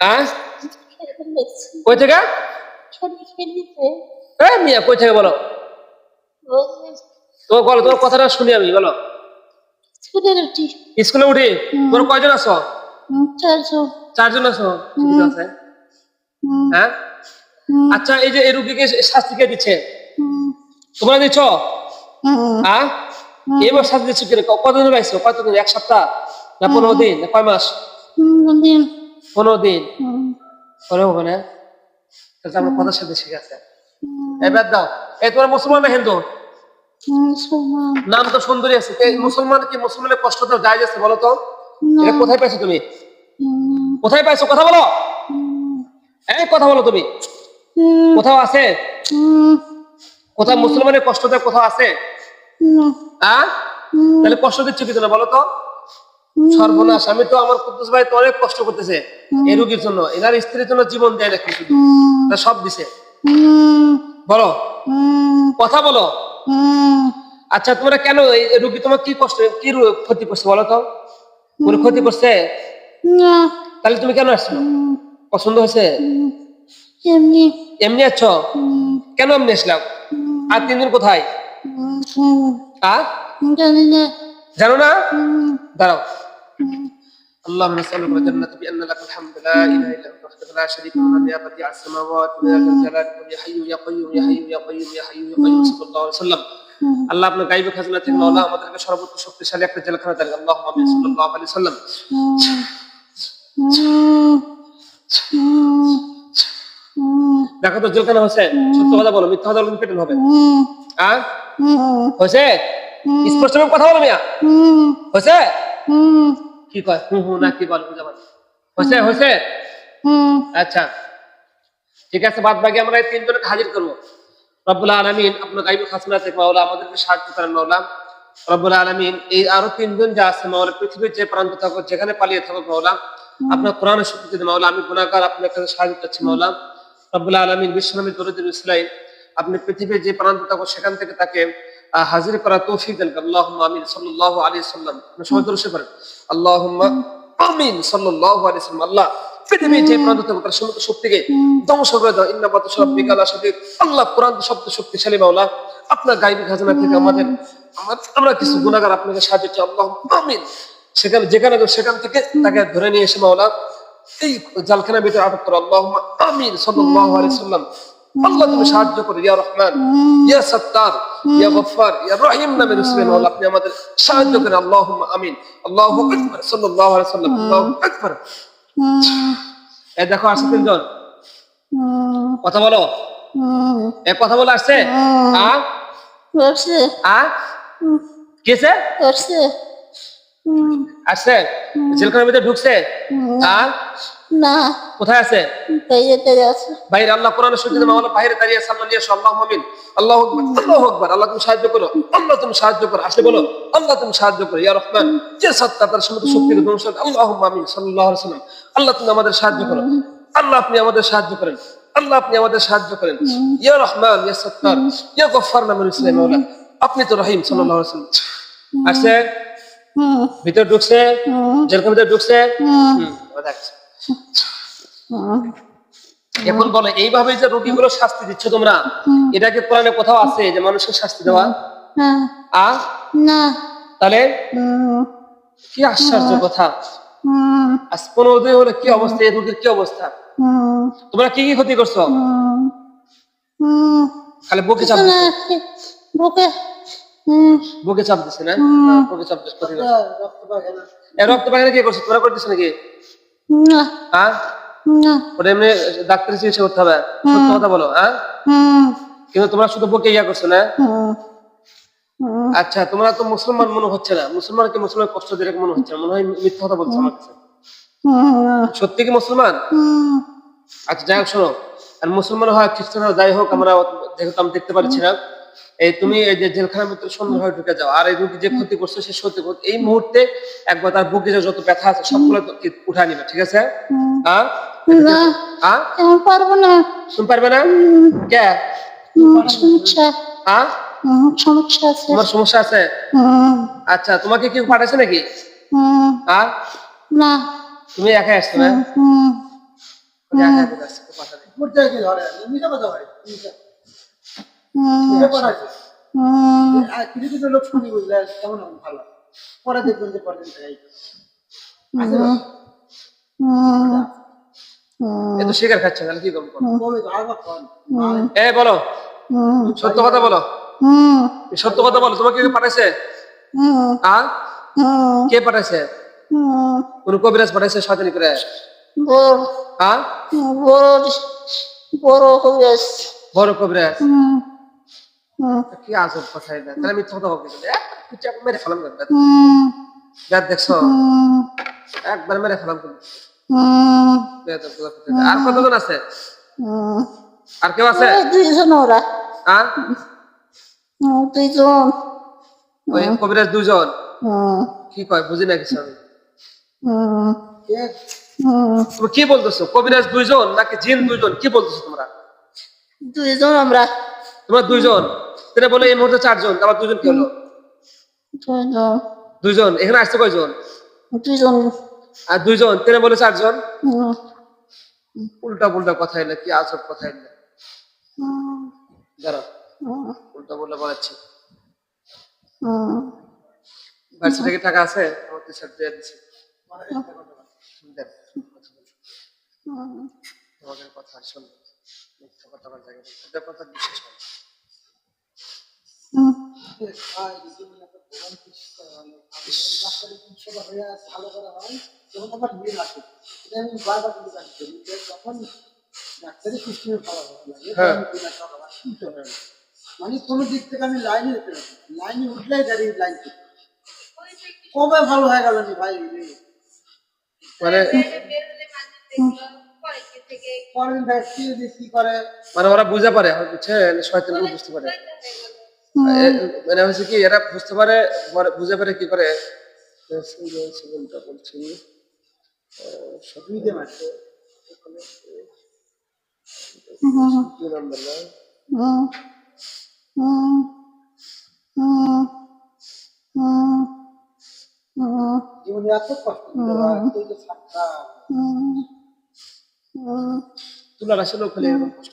হ্যাঁ? কই থেকে? এ মিয়া কই থেকে বলো? তো বলো তোমার কথাটা শুনি আমি বলো। স্কুলে উঠি? তোর কয়জন আছো? চারজন। আছো? হ্যাঁ? আচ্ছা এই যে এই রুগীকে শাস্তি কে দিচ্ছে? তোমরা দিচ্ছ হ্যাঁ? এবার শাস্তি দিচ্ছ কতদিন পাইছো কতদিন? এক সপ্তাহ? না পনেরো দিন? না কয় মাস? দিন। পনেরো দিন হবে না? তাহলে আমার কথার সাথে ঠিক আছে এবার দাও। এই তোমার মুসলমান না হিন্দু? নাম তো সুন্দরী আছে। মুসলমান কি মুসলমানের কষ্ট তো বলো তো? এটা কোথায় পাইছো তুমি? কোথায় পাইছো? কথা বলো। এই কথা বলো তুমি। কোথাও আছে? কোথাও মুসলমানের কষ্ট দেয় কোথাও আছে? হ্যাঁ তাহলে কষ্ট দিচ্ছ কি জন্য বলো তো? সর্বনাশ। আমি তো আমার কুদ্দুস ভাই তো অনেক কষ্ট করতেছে এই রোগীর জন্য। এনার স্ত্রীর জন্য জীবন দেয় না কিছু সব দিছে। বলো। কথা বলো। আচ্ছা তোমরা কেন এই রোগী তোমার কি কষ্ট কি ক্ষতি করছে বলো তো? কোনো ক্ষতি করছে? তাহলে তুমি কেন আসছো? পছন্দ হয়েছে? এমনি। এমনি আছো? কেন এমনি আসলাম? আর তিন দিন কোথায়? আ জানি না। জানো না? দাঁড়াও। اللهم نسألك الجنة بأن لك الحمد لا إله إلا أنت وحدك لا شريك لك يا بديع السماوات ويا ذا الجلال يا حي يا قيوم يا حي يا قيوم يا حي يا قيوم صلى الله عليه وسلم আল্লাহ আপনার গাইবে খাজনা থেকে মাওলা আমাদেরকে সর্বোচ্চ শক্তিশালী একটা জেলখানা দেন আল্লাহ আমিন সাল্লাল্লাহু আলাইহি সাল্লাম দেখো তো জেলখানা হয়েছে সত্য কথা বলো মিথ্যা কথা বলো পেটেন হবে হ্যাঁ হয়েছে স্পষ্ট ভাবে কথা বলো মিয়া হয়েছে কি কয়? হুম হুম না কি বল বুঝা হয়েছে হয়েছে আচ্ছা। ঠিক আছে বাদ বাকি আমরা এই তিনজনকে হাজির করব। রব্বুল আলমিন আপনার গাইব খাসনা থেকে মাওলা আমাদেরকে সাহায্য করেন মাওলা। রব্বুল আলমিন এই আরও তিনজন যা আছে মাওলা পৃথিবীর যে প্রান্ত থাকো যেখানে পালিয়ে থাকো মাওলা। আপনার কোরআনের শক্তিতে মাওলা আমি গুণাগার আপনার কাছে সাহায্য চাচ্ছি মাওলা। রব্বুল আলমিন বিশ্বনবী দরুদুল ইসলাই আপনি পৃথিবীর যে প্রান্ত থাকো সেখান থেকে তাকে হাজির করা তৌফিক দেন আমিন সাল্লাম। সবাই আমিন সাল্লাম। আল্লাহ যে প্রান্ত শক্তিকে ধ্বংস করে দাও। আল্লাহ শব্দ শক্তিশালী মাওলা। আপনার থেকে আমাদের আমরা কিছু আপনাকে সাহায্য আল্লাহ আমিন। সেখানে যেখানে সেখান থেকে তাকে ধরে নিয়ে এসে মাওলা এই জালখানার ভিতরে আটক করো। আল্লাহ আমিন সাল্লাল্লাহু আলাইহি সাল্লাম। আল্লাহ তুমি সাহায্য করো ইয়া রহমান ইয়া সত্তার ইয়া গফফার ইয়া রহিম নামে রসুল মাওলা আপনি আমাদের সাহায্য করেন আল্লাহুম্মা আমিন আল্লাহু আকবার সাল্লাল্লাহু আলাইহি সাল্লাম আল্লাহু আকবার। এই দেখো আসছে তিনজন। কথা বলো। এ কথা বলে আসছে? আ? করছে আ? কেসে করছে জেলখানার ভিতরে ঢুকছে? না। কোথায় আছে? বাইরে আল্লাহ শুনতে মাওলা বাইরে দাঁড়িয়ে নিয়ে আল্লাহ আল্লাহ আল্লাহু আকবার। আল্লাহ তুমি সাহায্য করো। আল্লাহ তুমি সাহায্য করো। আসলে বলো আল্লাহ তুমি সাহায্য করো ইয়া রহমান। যে সত্তা তার সমস্ত শক্তিকে ধ্বংস আল্লাহ সাল্লাল্লাহু আলাইহি সাল্লাম আল্লাহ তুমি আমাদের সাহায্য করো। আল্লাহ আপনি আমাদের সাহায্য করেন। আল্লাহ আপনি আমাদের সাহায্য করেন। ইয়া রহমান ইয়া সত্তার। ইয়া গফফার নামের ইসলাম আপনি তো রহিম সাল্লাল্লাহু আলাইহি সাল্লাম আসছে? ভিতরে ঢুকছে? যেরকম ভিতরে ঢুকছে? এখন বলো এইভাবে যে রোগীগুলো শাস্তি দিচ্ছ তোমরা এটা কি কোরআনে কোথাও আছে যে মানুষকে শাস্তি দেওয়া? আ? না। তাহলে? কি আশ্চর্য কথা। আজ পনেরো দিন হলে কি অবস্থা এই রোগীর কি অবস্থা? তোমরা কি কি ক্ষতি করছ? খালি বুকে চাপ বুকে বুকে চাপ দিচ্ছে না? বুকে চাপ। এ রক্ত পায়খানা কি করছ তোমরা করতেছো নাকি? না। হ্যাঁ না। ওটা এমনি ডাক্তারের চিকিৎসা করতে হবে। সত্য কথা বলো হ্যাঁ কিন্তু তোমরা শুধু বুকে ইয়া করছ না? আচ্ছা তোমরা তো মুসলমান মনে হচ্ছে না। মুসলমানকে মুসলমান কষ্ট দিয়ে মনে হচ্ছে না। মনে হয় মিথ্যা কথা বলছো আমার কাছে। সত্যি কি মুসলমান? আচ্ছা যাই হোক শোনো। আর মুসলমান হয় খ্রিস্টান হয় যাই হোক আমরা যেহেতু আমি দেখতে পাচ্ছি না। এই তুমি এই যে জেলখানার ভিতরে সুন্দর হয়ে ঢুকে যাও আর এই রুগী যে ক্ষতি করছে সে সত্যি করছে এই মুহূর্তে একবার তার বুকে যে যত ব্যথা আছে সবগুলো উঠায় নিবে ঠিক আছে? হ্যাঁ না। হ্যাঁ পারব না। তুমি পারবে না? কে? সমস্যা। হ্যাঁ সমস্যা আছে। তোমার সমস্যা আছে? আচ্ছা তোমাকে কেউ পাঠাইছে নাকি? হ্যাঁ না। তুমি একাই আসছো না? কিছু কিছু লোক শুনি বুঝলে কেমন ভালো। পরে দেখবেন যে পরের দিন থেকে আছে না? হুম, হুম, এ তো শিকার খাচ্ছে তাহলে কি করব বলো? এ সত্য কথা বলো। হুম, সত্য কথা বলো। তোমাকে কে পাঠাইছে? হুম, কে পাঠাইছে? হুম, কোন কবিরাজ পাঠাইছে শয়তানি করে? বড়। বড় বড় কবিরাজ। বড় কি আজব কথা এটা? তাহলে মিথ্যা কথা বলতে মেরে ফেলাম করে হুম, দেখ দেখছ একবার মেরে ফেলাম করে হুম, বেয়াদব কথা বলতে গেলে। আর কতজন আছে? আর কেউ আছে? দুইজন ওরা। আর? দুইজন। ওই কবিরাজ দুজন কি কয় বুঝি না কিছু আমি। তুমি কি বলতেছো? কবিরাজ দুইজন নাকি জিন দুইজন? কি বলতেছো তোমরা? দুইজন আমরা। তোমরা দুইজন? তাহলে বলে এই মুহূর্তে চারজন আবার দুজন কি হলো? দুইজন এখানে আসছে কয়জন? দুইজন। আর দুইজন তিনি বলে চারজন? উল্টা পুল্টা কথা এলে কি আজব কথা এলে দাঁড়া উল্টা পুল্টা বলাচ্ছি। থেকে টাকা আছে? আমার টি শার্ট দিয়ে দিচ্ছি। তোমাদের কথা শোন কথা কথা বিশ্বাস ভালো করা হয় তখন আমার মিল আছে এটা আমি বারবার কিন্তু জানি যখন ডাক্তারি সিস্টেমে ভালো লাগে। তখন কোনো একটা বাবা শুনতে না। মানে কোনো দিক থেকে আমি লাইনে যেতে পারি লাইনে উঠলেই দাঁড়িয়ে লাইন কবে ভালো হয়ে গেল নি ভাই? মানে পরের দিন কি করে মানে ওরা বুঝতে পারে বুঝছেন শয়তান বুঝতে পারে মানে হচ্ছে কি এরা বুঝতে পারে বুঝতে পারে কি করে। বলছি। জীবনে এত কষ্ট দিতে হয়, এই যে সাতটা। হুম, হুম, তুলা রাশি লোক হলে এরকম কষ্ট।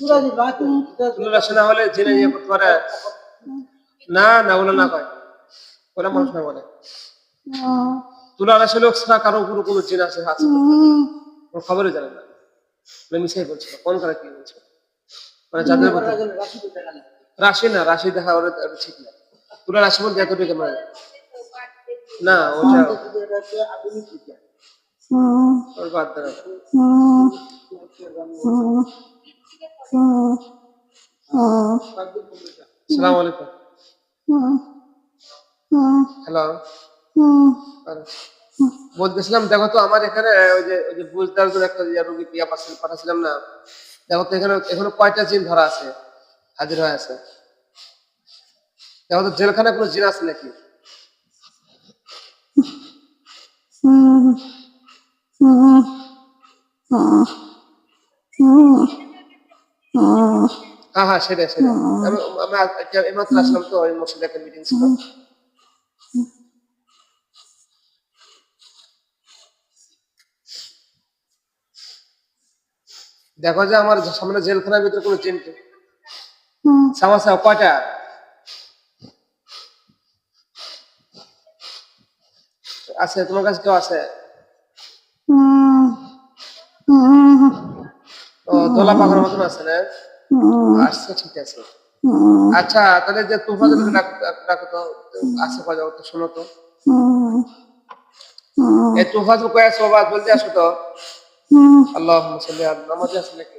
পুরা যে রাতে এটা তুলা রাশি না হলে জেনে নিয়ে করতে পারে। না না ওগুলো না কয়। ওরা মানুষ না বলে। হুম, তুলা রাশি লোক ছাড়া কারও উপর কোনো জিন আছে আছে কোনো খবরই জানে না। ওরা মিশাই বলছিল কোন করে কি বলছে মানে যাদের রাশি না রাশি দেখা ওরা ওরা ঠিক না। তুলা রাশি মধ্যে এতটুকু মানে। না ওটা ওর বাদ দেওয়া। হুম, হুম, হুম, হুম, সালাম আলাইকুম। হ্যালো বলতেছিলাম দেখো তো আমার এখানে ওই যে ওই যে বুঝদার জন্য একটা রোগী পিয়া পাঠাচ্ছিলাম না। দেখো তো এখানে এখানে কয়টা জিন ধরা আছে হাজির হয়ে আছে? দেখো তো জেলখানে কোনো জিন আছে নাকি? হুম, হুম, হুম, হ্যাঁ হ্যাঁ সেটাই সেটাই। আমি আমি আজ- আজকে এইমাত্র আসলাম তো ওই মসজিদে একটা মিটিং ছিল। দেখো যে আমার সামনে জেলখানার ভিতরে কোনো সমস্যা কয়টা আছে তোমার কাছে কেউ আছে? ও দোলা পাখার মতন আছে না? আচ্ছা ঠিক আছে। আচ্ছা তাহলে যে তুফাজুল ডাকো তো কয় যাও তো শোনো তো। কয় আসো আসো তো। আল্লাহ সাল্লি আলা নামাজে আছে নাকি?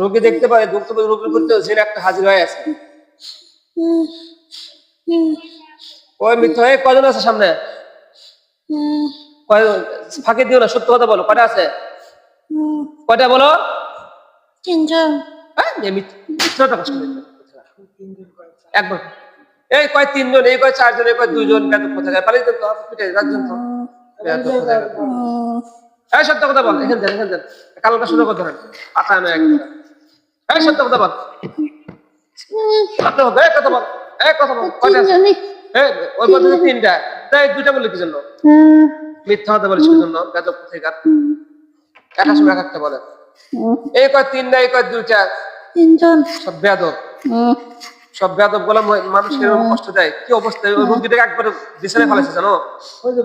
রোগী দেখতে পারে দুঃখ রোগী করতে জিন একটা হাজির হয়ে আছে। ওই মিথ্যা হয়ে কয়জন আছে সামনে? ফাঁকি দিও না সত্য কথা বলো কটা আছে? কয়টা বলো? তিনজন। হ্যাঁ এই। একবার। কয় তিনজন এই কয় চারজন এই কয় দুইজন বেদ কোথায় পালিয়ে তো পিঠে রাখছেন তো। বেয়াদব কোথাকার। হুম, এই সত্য কথা বল এখান দেন এখান দেন। কালটা শুরু করতে হবে নয় একদম এই সত্য কথা বল। সত্য কথা এই কথা বল এই কথা বল কয়টা এই ওই বলতে তিনটা। তাই দুইটা বললি কি জন্য? মিথ্যা কথা বলিস কি জন্য? কোথাকার? একা সময় একটা বলে। এই কয় তিন না এই কয় দুইটা তিনজন। সব বেদব সব বেদবগুলো মানুষকে এরকম কষ্ট দেয়? কি অবস্থা? ওই রুগীটাকে একবার বিছানায় ফেলেছে জানো? ওই যে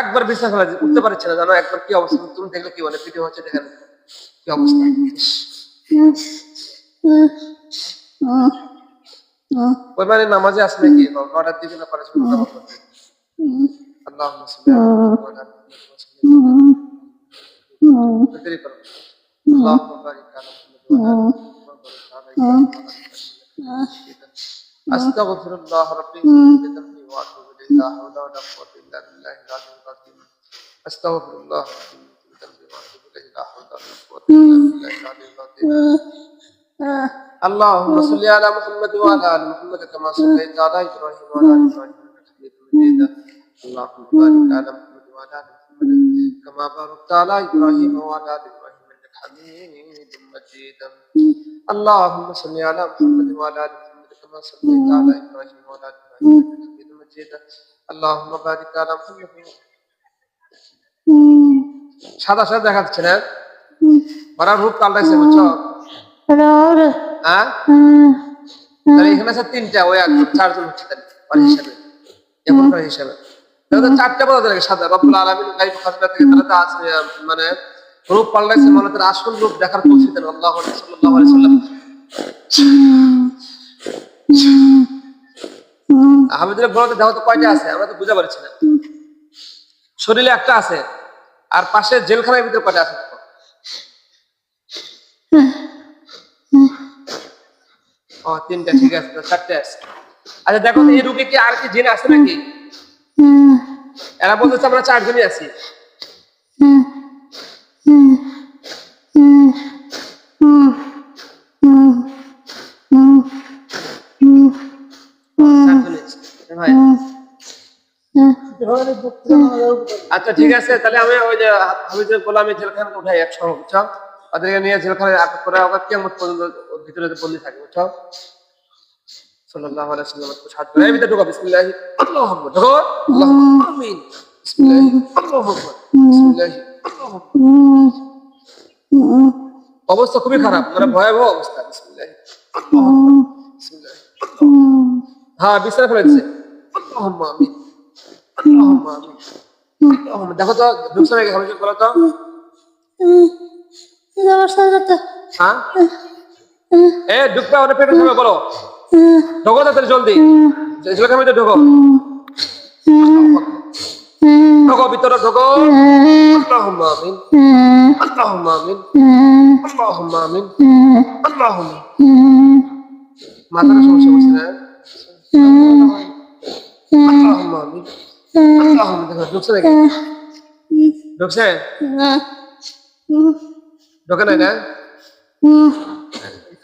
একবার বিছানা ফেলেছে উঠতে পারছে না জানো? একবার কি অবস্থা? তুমি দেখলে কি বলে? ভিডিও হচ্ছে দেখেন কি অবস্থা? ওই মানে নামাজে আসে নাকি নটার দিকে না পারে اللهم صل على آه. محمد وسلم آه. اللهم محمد آه. أستغفر الله ربي بذنبي وأتوب إليه. لا حول ولا قوة إلا بالله العلي العظيم. أستغفر الله ربي بذنبي وأتوب إليه. لا حول ولا قوة إلا بالله العلي العظيم. اللهم صل على محمد وعلى آل محمد كما صليت على إبراهيم وعلى آل إبراهيم. انك حميد مجيد اللهم بارك على محمد وعلى ال محمد كما باركت على ابراهيم وعلى ال ابراهيم انك حميد مجيد اللهم صل على محمد وعلى ال محمد كما صليت على ابراهيم وعلى ال ابراهيم انك حميد مجيد اللهم بارك على محمد সাদা সাদা দেখাচ্ছে না ওরা রূপ পাল্টাইছে বুঝছো রোড হ্যাঁ হুম তাহলে এখানে আছে তিনটা ওই একজন চারজন হচ্ছে তাহলে ওর হিসাবে এখনকার হিসাবে। চারটা সাদা রব্বুল আলামিন গাইব খাজনা থেকে তাহলে তো আছে মানে রূপ পাল্টাইছে মানে তার আসল রূপ দেখার দেন আল্লাহ সাল্লাল্লাহু আলাইহি সাল্লাম। হামিদুল্লাহ বলতে দেহ তো কয়টা আছে? আমরা তো বুঝতে পারছি না। শরীরে একটা আছে আর পাশে জেলখানার ভিতরে কয়টা আছে? ও তিনটা ঠিক আছে চারটে আছে। আচ্ছা দেখো এই রোগী কি আর কি জিন আছে নাকি? এরা বলতেছে আমরা চারজনই আছি? আচ্ছা ঠিক আছে, তাহলে আমি ওই যে আমি যে আমি জেলখানা উঠাই একসঙ্গে, বুঝছ? ওদেরকে নিয়ে জেলখানায় আটক করে ওকে কেমন পর্যন্ত ভিতরে বন্দি থাকে বুঝছ? সাল্লাল্লাহু আলাইহি সাল্লাম একটু সাহায্য করে। এই ভিতরে ঢোকা বিসমিল্লাহি আল্লাহু আকবার ঢোকো আল্লাহু আমিন। বিসমিল্লাহি আল্লাহু আকবার বিসমিল্লাহি আল্লাহু আকবার। অবস্থা খুবই খারাপ মানে ভয়াবহ অবস্থা। বিসমিল্লাহি আল্লাহু আকবার বিসমিল্লাহি হ্যাঁ বিছানা ফেলে দিছে আল্লাহুম্মা আমিন আল্লাহুম্মা আমিন আল্লাহুম্মা। দেখো তো আমি বলো তো। হ্যাঁ? এ পেটে বলো। ঢোকো তাড়াতাড়ি জলদি। জেলখানার মধ্যে ঢোকো ঢোকো ভিতরে ঢোকো আল্লাহুম্মা আমিন। আল্লাহুম্মা আমিন। আল্লাহুম্মা আমিন। আল্লাহুম্মা। মাথার সমস্যা হচ্ছে না? আল্লাহুম্মা আমিন। আল্লাহুম্মা দেখো ঢুকছে নাকি? ঢুকছে? ঢোকে নাই না?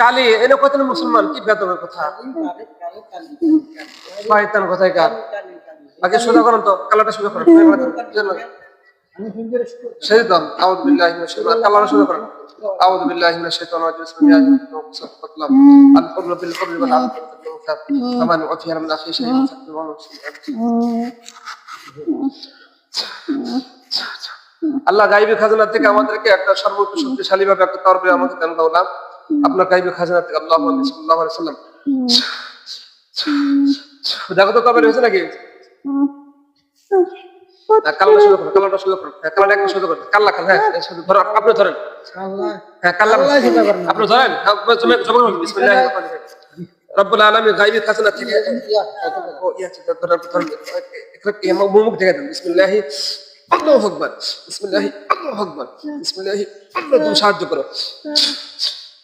কালি এনে কত মুসলমান কি বেতনের কথা কালি, কালি, কালি, কালি, শয়তান কোথায় কার কালি, কালি। আগে সোজা করুন তো কালাটা সোজা করুন আমি হিন্দি রে শুরু করছি। شيطان أعوذ بالله من الشيطان الله رسول الله أعوذ بالله من الشيطان الرجيم بسم الله الرحمن الرحيم الحر بالحر والعبد بالأنثى فمن عفي من أخيه شيء فاتبعه আল্লাহ গাইবী খাজানা থেকে আমাদেরকে একটা সর্বোচ্চ শক্তিশালী ভাবে একটা তরবে আমাকে দান দাওলাম আপনার গাইবী খাজানা থেকে আল্লাহ আলাইহি সাল্লাম। দেখো তো কবে হয়েছে নাকি? না, কাল্লা শুরু করো কাল্লাটা শুরু করো। কাল্লাটা একটু শুরু করো। কাল্লা খাল হ্যাঁ এই আপনি ধরেন। হ্যাঁ কাল্লা আল্লাহ চিন্তা করেন না। আপনি ধরেন। জমে জমে করুন বিসমিল্লাহির রহমানির রহিম। রব্বুল আলামিন গাইবী খাজানা থেকে। কত বড়। ও ইয়া ধরেন ধরেন। এখানে মুখ থেকে দেন বিসমিল্লাহি আল্লাহু আকবার। বিসমিল্লাহি আল্লাহু আকবার। বিসমিল্লাহি আল্লাহ তুমি সাহায্য করো।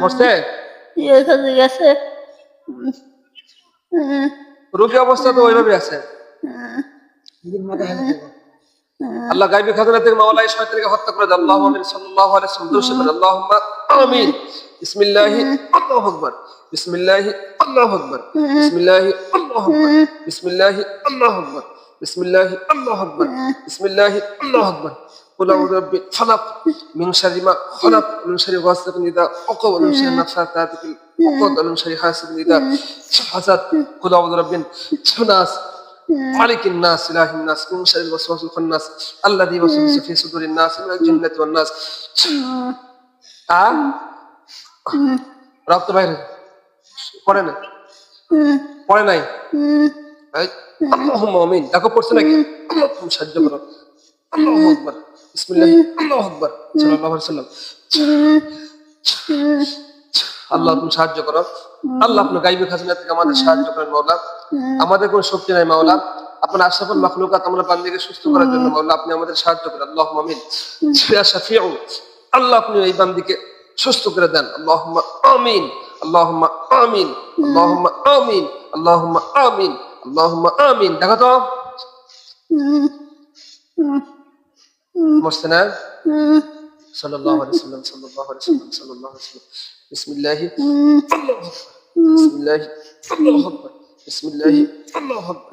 মরছে? এখানে গেছে রোগী অবস্থা তো ওইভাবে আছে। আল্লাহ গাইবি খাজানা থেকে মাওলা এই শয়তানকে হত্যা করে দেন। আল্লাহু আমিন সাল্লাল্লাহু আলাইহি ওয়াসাল্লাম শরীফ আল্লাহুম্মা আমিন। বিসমিল্লাহি আল্লাহু আকবার। বিসমিল্লাহি আল্লাহু আকবার। বিসমিল্লাহি আল্লাহু আকবার। বিসমিল্লাহি আল্লাহু আকবার। বিসমিল্লাহি আল্লাহু আকবার। বিসমিল্লাহি আল্লাহু আকবার। قل أعوذ برب الفلق من شر ما خلق ومن شر غاسق إذا وقب ومن شر النفاثات في العقد ومن شر حاسد إذا حسد قل أعوذ برب الناس مالك الناس إله الناس من شر الوسواس الخناس الذي يوسوس في صدور الناس من الجنة والناس آه রক্ত বাইরে পড়ে না পড়ে নাই এই, আল্লাহুম্মা আমিন দেখো পড়ছে নাকি আল্লাহ তুমি সাহায্য করো আল্লাহু আকবার বিসমিল্লাহ। আল্লাহু আকবার সাল্লাল্লাহু আলাইহি সাল্লাম আল্লাহ তুমি সাহায্য করো। আল্লাহ আপনার গাইবী খাজনা থেকে আমাদের সাহায্য করেন মাওলা। আমাদের কোনো শক্তি নাই মাওলা। আপনার আশরাফুল মাখলুকাত আমরা বান্দিকে সুস্থ করার জন্য মাওলা আপনি আমাদের সাহায্য করেন। আল্লাহ আমিন। ইয়া শাফিউ। আল্লাহ আপনি এই বান্দিকে সুস্থ করে দেন। আল্লাহুম্মা আমিন। আল্লাহুম্মা আমিন। আল্লাহুম্মা আমিন। আল্লাহুম্মা আমিন। আল্লাহুম্মা আমিন। দেখো তো। মরছে না সাল্লাল্লাহু আলাইহি সাল্লাম সাল্লাল্লাহু আলাইহি সাল্লাম সাল্লাল্লাহু আলাইহি সাল্লাম। বিসমিল্লাহ। বিসমিল্লাহ। আল্লাহু আকবার। বিসমিল্লাহ। আল্লাহু আকবার।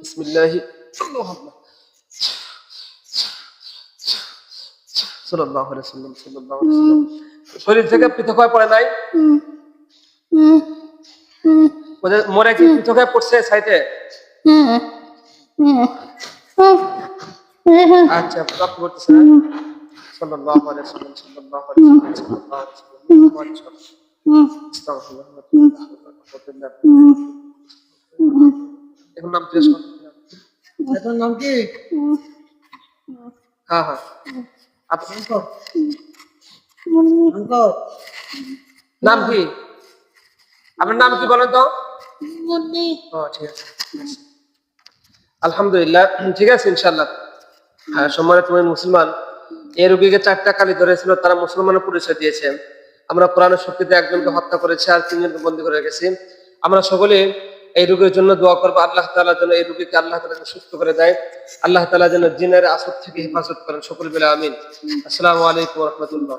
বিসমিল্লাহ। আল্লাহু আকবার। সাল্লাল্লাহু আলাইহি সাল্লাম সাল্লাল্লাহু আলাইহি সাল্লাম। শরীর থেকে পৃথক হয়ে পড়ে নাই? মরে কি পৃথক হয়ে পড়ছে সাইডে আচ্ছা করতেছে না সাল্লাল্লাহু আলাইহি সাল্লাম সাল্লাল্লাহু আলাইহি সাল্লাম। এখন নাম কি? হ্যাঁ হ্যাঁ। আপনি নাম কি? আপনার নাম কি বলেন তো? ও ঠিক আছে। আলহামদুলিল্লাহ। ঠিক আছে ইনশাল্লাহ হ্যাঁ সম্মানিত মুসলমান, এই রোগীকে চারটা কালি ধরেছিল, তারা মুসলমানের পরিচয় দিয়েছে। আমরা কোরআনের শক্তিতে একজনকে হত্যা করেছি আর তিনজনকে বন্দী করে রেখেছি। আমরা সকলে এই রোগের জন্য দোয়া করব। আল্লাহ তালা যেন এই রোগীকে আল্লাহ তালাকে সুস্থ করে দেয়। আল্লাহ তালা যেন জিনের আসর থেকে হেফাজত করেন সকল বেলা আমিন। আসসালামু আলাইকুম রহমতুল্লাহ।